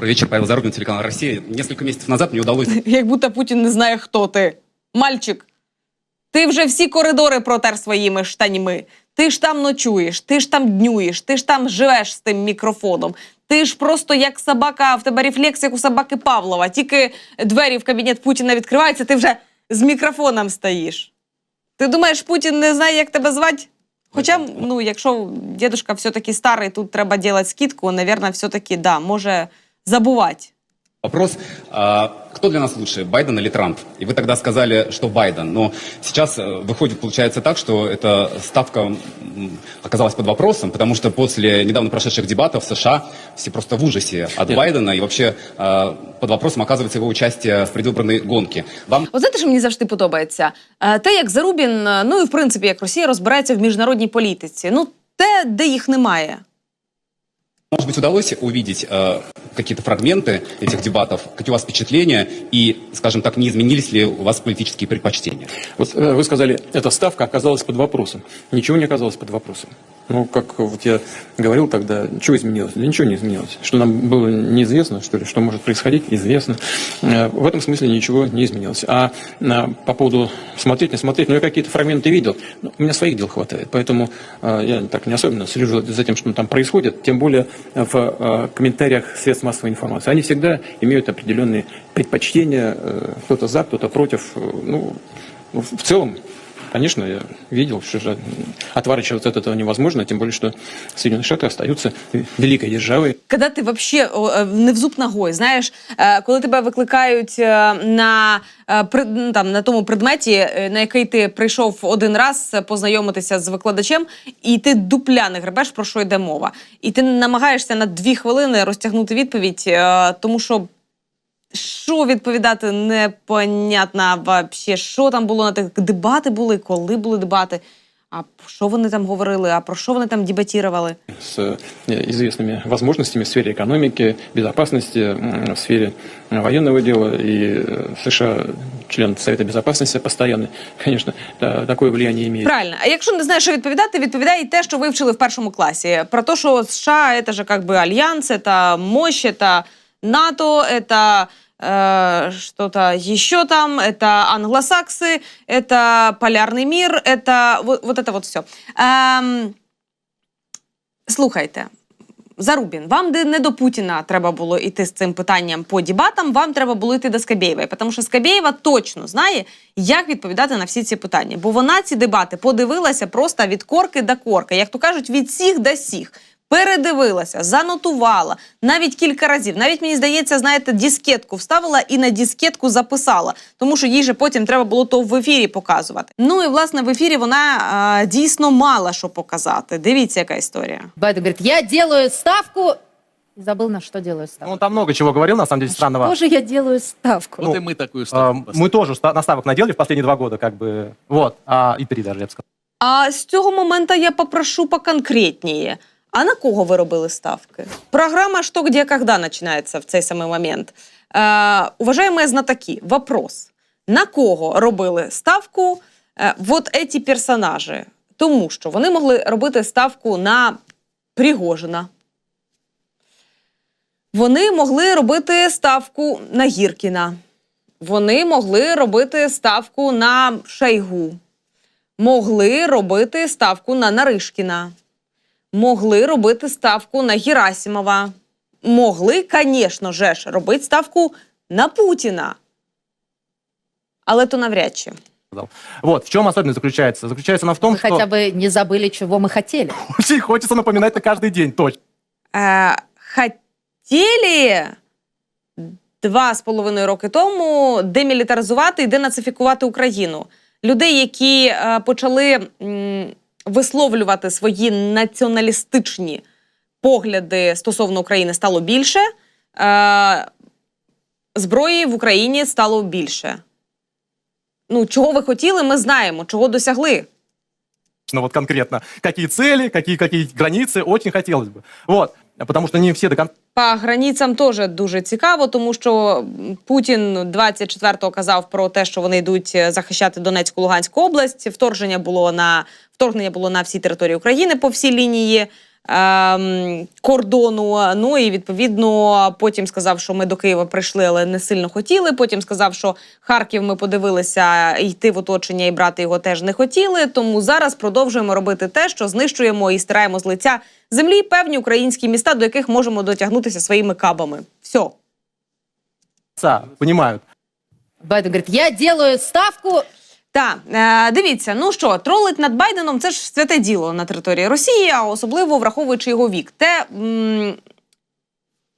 Добрый вечер, Павел Зарубин, телеканал «Россия». Несколько месяцев назад мне удалось Як будто Путін не знає, хто ти. Мальчик, ти вже всі коридори протер своїми штанями. Ти ж там ночуєш, ти ж там днюєш, ти ж там живеш з тим мікрофоном. Ти ж просто як собака, в тебе рефлекс, як у собаки Павлова. Тільки двері в кабінет Путіна відкриваються, ти вже з мікрофоном стоїш. Ти думаєш, Путін не знає, як тебе звати? Хоча, ну, якщо дедушка все-таки старий, тут треба робити скидку, наверное, все-таки, да, може забувати. вопрос, а, кто для нас лучше, Байден или Трамп? И вы тогда сказали, что Байден. Но сейчас э, выходит, получается так, что эта ставка м, оказалась под вопросом, потому что после недавно прошедших дебатов в США все просто в ужасе от Нет. Байдена, и вообще э, под вопросом оказывается его участие в предвыборной гонке. Вам От знаєте, що мені завжди подобається? Е, Те, як Зарубін, е, ну і в принципі, як Росія розбирається в міжнародній політиці. Ну, те, де їх немає. Может быть, удалось увидеть э, какие-то фрагменты этих дебатов? Какие у вас впечатления? И, скажем так, не изменились ли у вас политические предпочтения? Вот э, вы сказали, эта ставка оказалась под вопросом. Ничего не оказалось под вопросом. Ну, как вот я говорил тогда, что изменилось? Да ничего не изменилось. Что нам было неизвестно, что ли, что может происходить, известно. Э, В этом смысле ничего не изменилось. А э, по поводу смотреть, не смотреть, ну, я какие-то фрагменты видел. Ну, у меня своих дел хватает, поэтому э, я так не особенно слежу за тем, что там происходит, тем более в э, комментариях средств массовой информации. Они всегда имеют определенные предпочтения, кто-то за, кто-то против. Ну, в целом, конечно, я видел, что же отворачиваться от этого невозможно, тем более, что Соединенные Штаты остаются великой державой. Коли ти вообще о, е, не в зуб ногой, знаєш, е, коли тебе викликають е, на, е, при- ну, там, на тому предметі, е, на який ти прийшов один раз е, познайомитися з викладачем, і ти дупля не гребеш, про що йде мова. І ти намагаєшся на дві хвилини розтягнути відповідь, е, тому що що відповідати непонятно вообще, що там було на тих дебати були, коли були дебати, а що вони там говорили, а про що вони там дебатірували. с э, известными возможностями в сфере экономики, безопасности, м, в сфере э, военного дела. И э, США, член Совета Безопасности постоянно, конечно, та- такое влияние имеет. Правильно. А якщо не знаєш, що відповідати, відповідай те, що ви вчили в першому класі. Про те, що США це ж как бы альянс, це мощь, це НАТО, це э, что-то еще там, это англосаксы, это полярный мир, это вот, вот это вот все. Ем, слухайте, Зарубін, вам де не до Путіна треба було йти з цим питанням по дебатам, вам треба було йти до Скабєєвої, тому що Скабєєва точно знає, як відповідати на всі ці питання. Бо вона ці дебати подивилася просто від корки до корки, як то кажуть, від сіх до сіх. Передивилася, занотувала навіть кілька разів. Навіть мені здається, знаєте, дискетку вставила і на дискетку записала, тому що їй же потім треба було то в ефірі показувати. Ну і власне в ефірі вона а, дійсно мала що показати. Дивіться, яка історія. Байден говорит, я делаю ставку. И Забыл, на что делаю ставку. Ну, Он там много чего говорил, на самом деле, странного. Тоже я делаю ставку. Ну, Вот и мы такую Э, ставку поставили. Мы тоже ста- наставок наделали в последние два года, как бы, вот, а, и три даже, я бы сказал. А з цього моменту я попрошу поконкретніше. А на кого ви робили ставки? Програма «Что, где, когда» починається в цей самий момент. Е, уважаємо знатоки, вопрос. На кого робили ставку е, вот эти персонажі? Тому що вони могли робити ставку на Пригожина. Вони могли робити ставку на Гіркіна. Вони могли робити ставку на Шойгу могли робити ставку на Наришкіна, могли робити ставку на Герасимова, могли, звісно же ж, робити ставку на Путіна. Але то навряд чи. Вот, в чем особенность заключается? Заключается она в том, Вы что хотя бы не забыли, чего мы хотели. очень хочется напоминать это каждый день, точно. Е, хотіли два з половиною роки тому демілітаризувати і денацифікувати Україну. Людей, які е, почали м, висловлювати свої націоналістичні погляди стосовно України, стало більше. Е, зброї в Україні стало більше. Ну, чого ви хотіли, ми знаємо, чого досягли. Ну, вот конкретно. Какие цели, какие, какие границы, очень хотелось бы. Вот, потому что не всі до конца По границям теж дуже цікаво, тому що Путін 24-го казав про те, що вони йдуть е, захищати Донецьку Луганську область. Вторження було на вторгнення було на всій території України по всій лінії кордону. Ну і відповідно потім сказав, що ми до Києва прийшли, але не сильно хотіли. Потім сказав, що Харків ми подивилися йти в оточення і брати його теж не хотіли. Тому зараз продовжуємо робити те, що знищуємо і стираємо з лиця землі певні українські міста, до яких можемо дотягнутися своїми кабами. Все. понимают. Байден говорит, я делаю ставку. Так, е, дивіться, ну що, тролить над Байденом це ж святе діло на території Росії, а особливо враховуючи його вік. Те,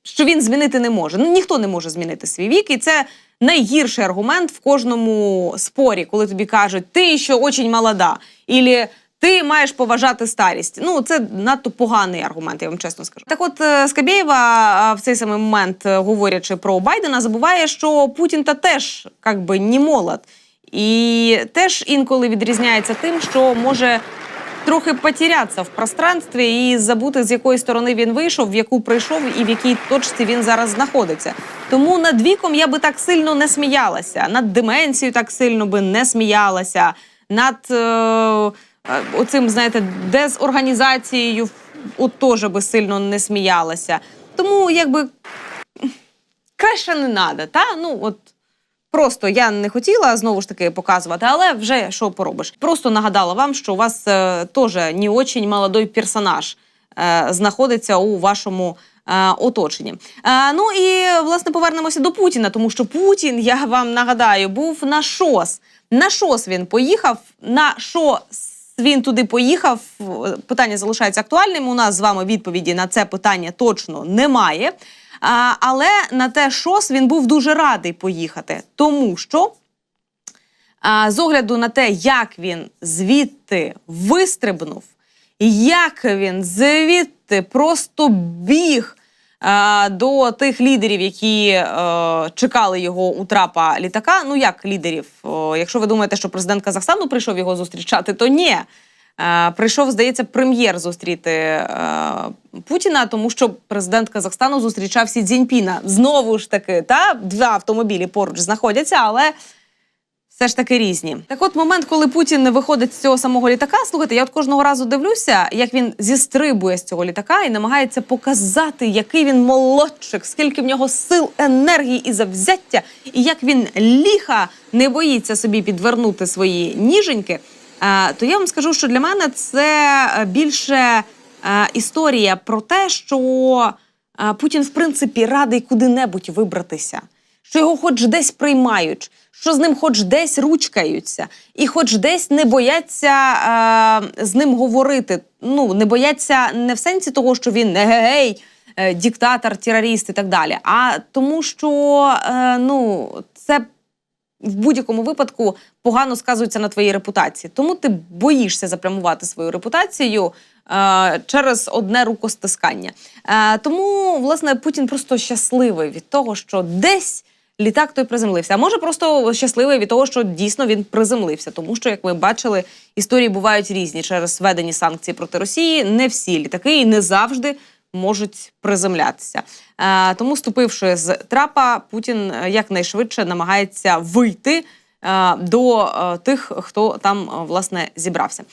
що він змінити не може. Ну, ніхто не може змінити свій вік, і це найгірший аргумент в кожному спорі, коли тобі кажуть, ти ще очень молода, ілі ти маєш поважати старість. Ну, це надто поганий аргумент, я вам чесно скажу. Так от е, Скабєєва в цей самий момент, е, говорячи про Байдена, забуває, що Путін та теж як би не молод. І теж інколи відрізняється тим, що може трохи потерятися в пространстві і забути, з якої сторони він вийшов, в яку прийшов і в якій точці він зараз знаходиться. Тому над віком я би так сильно не сміялася, над деменцією так сильно би не сміялася, над е, е, оцим, знаєте, дезорганізацією от теж би сильно не сміялася. Тому якби краще не треба, та? Ну, от Просто я не хотіла знову ж таки показувати, але вже що поробиш. Просто нагадала вам, що у вас е, теж не очень молодой персонаж е, знаходиться у вашому е, оточенні. Е, ну і власне повернемося до Путіна, тому що Путін, я вам нагадаю, був на ШОС. На ШОС він поїхав. На що він туди поїхав? Питання залишається актуальним. У нас з вами відповіді на це питання точно немає. А, але на те ШОС він був дуже радий поїхати, тому що а, з огляду на те, як він звідти вистрибнув, як він звідти просто біг до тих лідерів, які е, чекали його у трапа літака. Ну як лідерів? Якщо ви думаєте, що президент Казахстану прийшов його зустрічати, то ні. Е, Прийшов, здається, прем'єр зустріти е, Путіна, тому що президент Казахстану зустрічав Сі Цзіньпіна. Знову ж таки, та два автомобілі поруч знаходяться, але все ж таки різні. Так, от момент, коли Путін виходить з цього самого літака, слухайте, я от кожного разу дивлюся, як він зістрибує з цього літака і намагається показати, який він молодчик, скільки в нього сил, енергії і завзяття, і як він ліха не боїться собі підвернути свої ніженьки. То я вам скажу, що для мене це е, більше е, історія про те, що е, Путін, в принципі, радий куди-небудь вибратися, що його хоч десь приймають, що з ним хоч десь ручкаються, і хоч десь не бояться е, з ним говорити. Ну, не бояться не в сенсі того, що він не гей, е, диктатор, терорист і так далі, а тому, що е, ну, це в будь-якому випадку погано сказується на твоїй репутації. Тому ти боїшся запрямувати свою репутацію е, через одне рукостискання. Е, тому, власне, Путін просто щасливий від того, що десь. Літак той приземлився. А може просто щасливий від того, що дійсно він приземлився. Тому що, як ми бачили, історії бувають різні через введені санкції проти Росії. Не всі літаки і не завжди можуть приземлятися. Е, тому, ступивши з трапа, Путін е, якнайшвидше намагається вийти е, до е, тих, хто там власне зібрався.